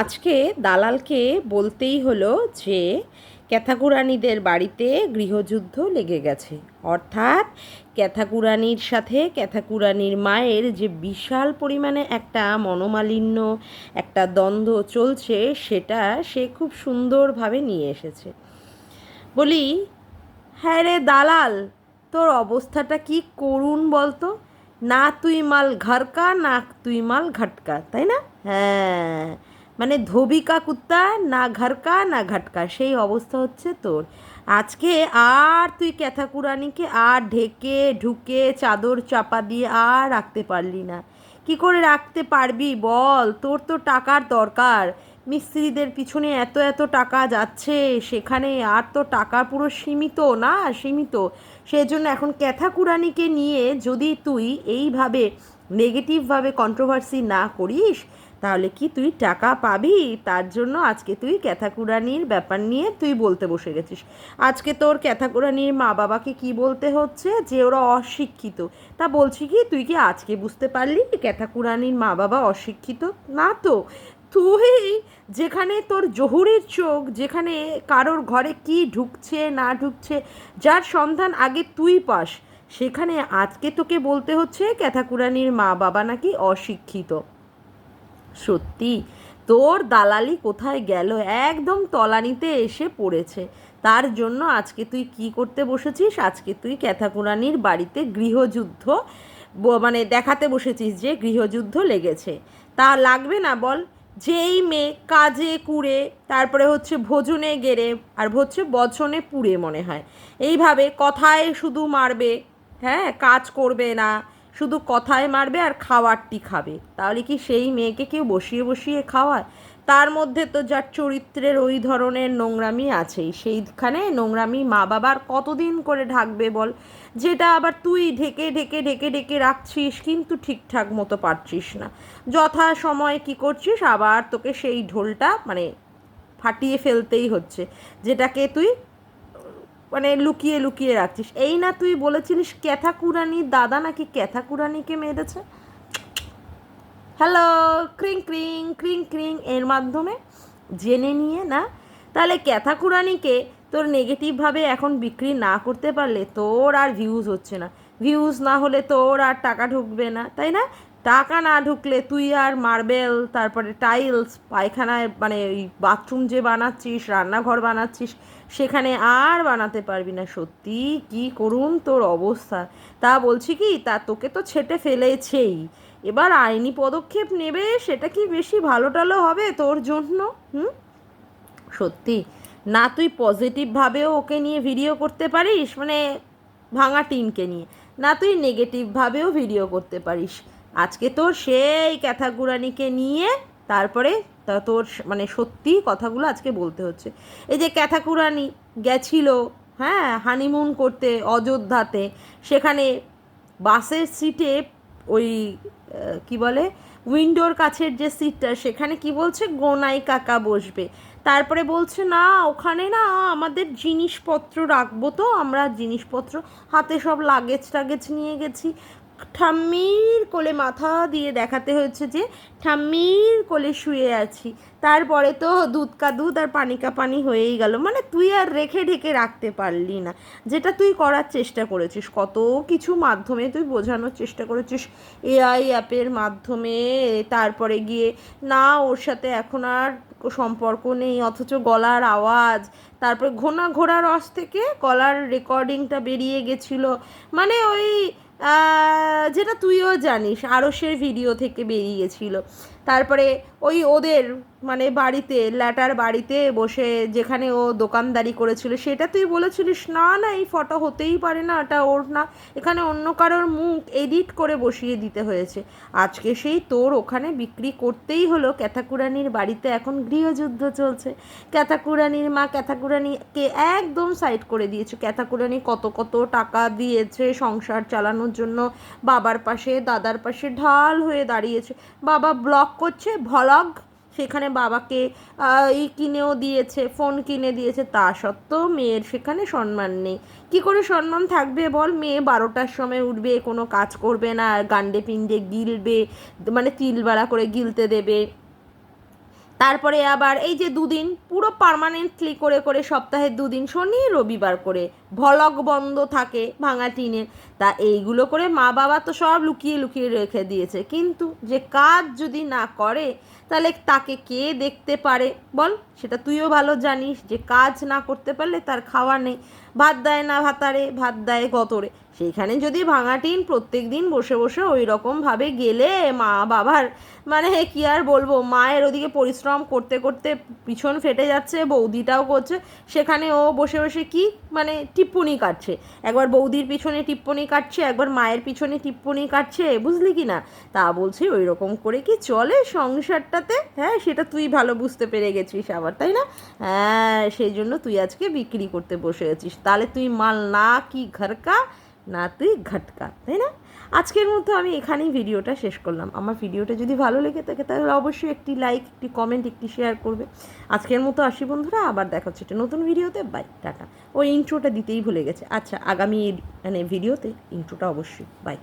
আজকে দালালকে বলতেই হলো যে, ক্যাথাকুরানিদের বাড়িতে গৃহযুদ্ধ লেগে গেছে। অর্থাৎ ক্যাথাকুরানির সাথে ক্যাথাকুরানির মায়ের যে বিশাল পরিমাণে একটা মনোমালিন্য, একটা দ্বন্দ্ব চলছে, সেটা সে খুব সুন্দরভাবে নিয়ে এসেছে। বলি হ্যাঁ রে দালাল, তোর অবস্থাটা কি করুন বলতো? না তুই মাল ঘরকা, না তুই মাল ঘাটকা, তাই না? হ্যাঁ। মানে ধোবিকা কুত্তা, না ঘরকা, না ঘটকা, সেই অবস্থা হচ্ছে তোর। আজকে আর তুই ক্যাথাকুরানিকে আর ঢেকে, ঢুকে, চাদর চাপা দিয়ে আর রাখতে পারলি না। কি করে রাখতে পারবি বল? তোর তো টাকার দরকার। মিস্ত্রিদের পিছনে এত এত টাকা যাচ্ছে, সেখানে আর তো টাকা পুরো সীমিত না? সীমিত। সেজন্য এখন ক্যাথা ক্যাথাকুরানিকে নিয়ে যদি তুই এইভাবে নেগেটিভভাবে কন্ট্রোভার্সি না করিস, তাহলে কি তুই টাকা পাবি? তার জন্য আজকে তুই ক্যাথাকুরানির ব্যাপার নিয়ে তুই বলতে বসে গেছিস। আজকে তোর ক্যাথাকুরানির মা বাবাকে কি বলতে হচ্ছে? যে ওরা অশিক্ষিত। তা বলছি কি, তুই কি আজকে বুঝতে পারলি ক্যাথাকুরানির মা বাবা অশিক্ষিত? না তো। তুই যেখানে তোর জহুরির চোখ, যেখানে কারোর ঘরে কি ঢুকছে, না ঢুকছে, যার সন্ধান আগে তুই পাস। সেখানে আজকে তোকে বলতে হচ্ছে ক্যাথাকুরানির মা বাবা নাকি অশিক্ষিত। সত্যি, তোর দালালি কোথায় গেল? একদম তলানিতে এসে পড়েছে। তার জন্য আজকে তুই কি করতে বসেছিস? আজকে তুই ক্যাথাকুরানির বাড়িতে গৃহযুদ্ধ মানে দেখাতে বসেছিস যে গৃহযুদ্ধ লেগেছে। তা লাগবে না বল? যেই মেয়ে কাজে কুড়ে, তারপরে হচ্ছে ভোজনে গেড়ে, আর হচ্ছে বচনে পুড়ে মনে হয়। এইভাবে কথায় শুধু মারবে হ্যাঁ কাজ করবে না। শুধু কথায় মারবে আর খাওয়ারটি খাবে। তাহলে কি সেই মেয়েকে কেউ বসিয়ে বসিয়ে খাওয়ায়? তার মধ্যে তো যার চরিত্রের ওই ধরনের নোংরামি আছেই। সেইখানে নোংরামি মা বাবার কতদিন করে ঢাকবে বল? যেটা আবার তুই ঢেকে ঢেকে ঢেকে ঢেকে রাখছিস, কিন্তু ঠিকঠাক মতো পারছিস না। যথা সময় কি করছিস? আবার তোকে সেই ঢোলটা মানে ফাটিয়ে ফেলতেই হচ্ছে। যেটাকে তুই মানে লুকিয়ে লুকিয়ে রাখছিস। এই না তুই বলেছিলিস ক্যাথা ক্যাথাকুরানির দাদা নাকি ক্যাথাকুরানিকে মেরেছে? হ্যালো ক্রিং ক্রিং ক্রিং ক্রিং এর মাধ্যমে জেনে নিয়ে না, তাহলে ক্যাথাকুরানিকে তোর নেগেটিভভাবে এখন বিক্রি না করতে পারলে তোর আর ভিউজ হচ্ছে না। ভিউজ না হলে তোর আর টাকা ঢুকবে না, তাই না? টাকা না ঢুকলে তুই আর মার্বেল, তারপরে টাইলস, পায়খানায় মানে ওই বাথরুম যে বানাচ্ছিস, রান্নাঘর বানাচ্ছিস, সেখানে আর বানাতে পারবি না। সত্যি কি করুন তোর অবস্থা। তা বলছি কি, তা তোকে তো ছেটে ফেলেছেই। এবার আইনি পদক্ষেপ নেবে, সেটা কি বেশি ভালো টালো হবে তোর জন্য? হুম? সত্যি। না, তুই পজিটিভভাবেও ওকে নিয়ে ভিডিও করতে পারিস মানে ভাঙা টিনকে নিয়ে। না, তুই নেগেটিভভাবেও ভিডিও করতে পারিস। আজকে তোর সেই ক্যাথাগুরানিকে নিয়ে তারপরে তা তোর মানে সত্যি কথাগুলো আজকে বলতে হচ্ছে। এই যে ক্যাথাকুরানি গেছিল হ্যাঁ হানিমুন করতে অযোধ্যাতে, সেখানে বাসের সিটে ওই কি বলে উইন্ডোর কাছের যে সিটটা, সেখানে কি বলছে? গোনাই কাকা বসবে। তারপরে বলছে, না, ওখানে না আমাদের জিনিসপত্র রাখব তো, আমরা জিনিসপত্র, হাতে সব লাগেজ টাগেজ নিয়ে গেছি। ঠাম্মির কোলে মাথা দিয়ে দেখাতে হয়েছে যে ঠাম্মির কোলে শুয়ে আছি। তারপরে তো দুধ কা দুধ আর পানি কা পানি হয়েই গেল। মানে তুই আর রেখে ঢেকে রাখতে পারলি না। যেটা তুই করার চেষ্টা করেছিস, কত কিছু মাধ্যমে তুই বোঝানোর চেষ্টা করেছিস এআই অ্যাপের মাধ্যমে। তারপরে গিয়ে, না, ওর সাথে এখন আর সম্পর্ক নেই, অথচ গলার আওয়াজ। তারপরে ঘোনা ঘোড়া রস থেকে গলার রেকর্ডিংটা বেরিয়ে গেছিল। মানে ওই যেটা তুইও জানিস আরসের ভিডিও থেকে বেরিয়েছিল। তারপরে ওই ওদের মানে বাড়িতে, ল্যাটার বাড়িতে বসে যেখানে ও দোকানদারি করেছিল, সেটা তুই বলেছিলিস, না না, এই ফটো হতেই পারে না, এটা ওর না। এখানে অন্য কারোর মুখ এডিট করে বসিয়ে দিতে হয়েছে। আজকে সেই তোর ওখানে বিক্রি করতেই হলো, ক্যাথাকুরানির বাড়িতে এখন গৃহযুদ্ধ চলছে। ক্যাথাকুরানির মা ক্যাথাকুরানিকে একদম সাইড করে দিয়েছে। ক্যাথাকুরানি কত কত টাকা দিয়েছে সংসার চালানোর জন্য, বাবার পাশে, দাদার পাশে ঢাল হয়ে দাঁড়িয়েছে। বাবা ব্লগ করছে, ভলগ। সেখানে বাবাকে এই কিনেও দিয়েছে, ফোন কিনে দিয়েছে, তা সত্ত্বেও মেয়ের সেখানে সম্মান নেই। কি করে সম্মান থাকবে বল? মেয়ে বারোটার সময় উঠবে, কোনো কাজ করবে না, গান্ডে পিণ্ডে গিলবে মানে তিলবাড়া করে গিলতে দেবে। তারপরে আবার এই যে দুদিন পুরো পার্মানেন্টলি করে করে সপ্তাহে দুদিন শনি, রবিবার করে ভলক বন্ধ থাকে ভাঙা টিনের তা এইগুলো করে মা বাবা তো সব লুকিয়ে লুকিয়ে রেখে দিয়েছে। কিন্তু যে কাজ যদি না করে, তাহলে তাকে কে দেখতে পারে? বল, সেটা তুইও ভালো জানিস। যে কাজ না করতে পারলে তার খাওয়া নেই। ভাত দেয় না ভাতারে, ভাত দেয় গতরে। সেইখানে যদি ভাঙা টিন প্রত্যেক দিন বসে বসে ওই রকমভাবে গেলে মা বাবার মানে কি আর বলব, মায়ের ওদিকে পরিশ্রম করতে করতে পিছন ফেটে যাচ্ছে, বৌদিটাও করছে, সেখানে ও বসে বসে কি মানে টিপ্পনি কাটছে। একবার বৌদির পিছনে টিপ্পনি কাটছে, একবার মায়ের পিছনে টিপ্পনি কাটছে, বুঝলি কি না? তা বলছি ওই রকম করে কি চলে সংসারটাতে? হ্যাঁ সেটা তুই ভালো বুঝতে পেরে গেছিস আবার, তাই না? হ্যাঁ সেই জন্য তুই আজকে বিক্রি করতে বসে গেছিস তাহলে তুই মাল না কি ঘরকা? না তুই ঘটকা, তাই না? আজকের মতো আমি এখানেই ভিডিওটা শেষ করলাম। আমার ভিডিওটা যদি ভালো লেগে থাকে, তাহলে অবশ্যই একটি লাইক একটি কমেন্ট একটি শেয়ার করবে। আজকের মতো আসি বন্ধুরা, আবার দেখা হচ্ছে একটা নতুন ভিডিওতে। Bye tata. ওই ইন্ট্রোটা দিতেই ভুলে গেছে। আচ্ছা আগামী মানে ভিডিওতে ইন্ট্রোটা অবশ্যই। বাই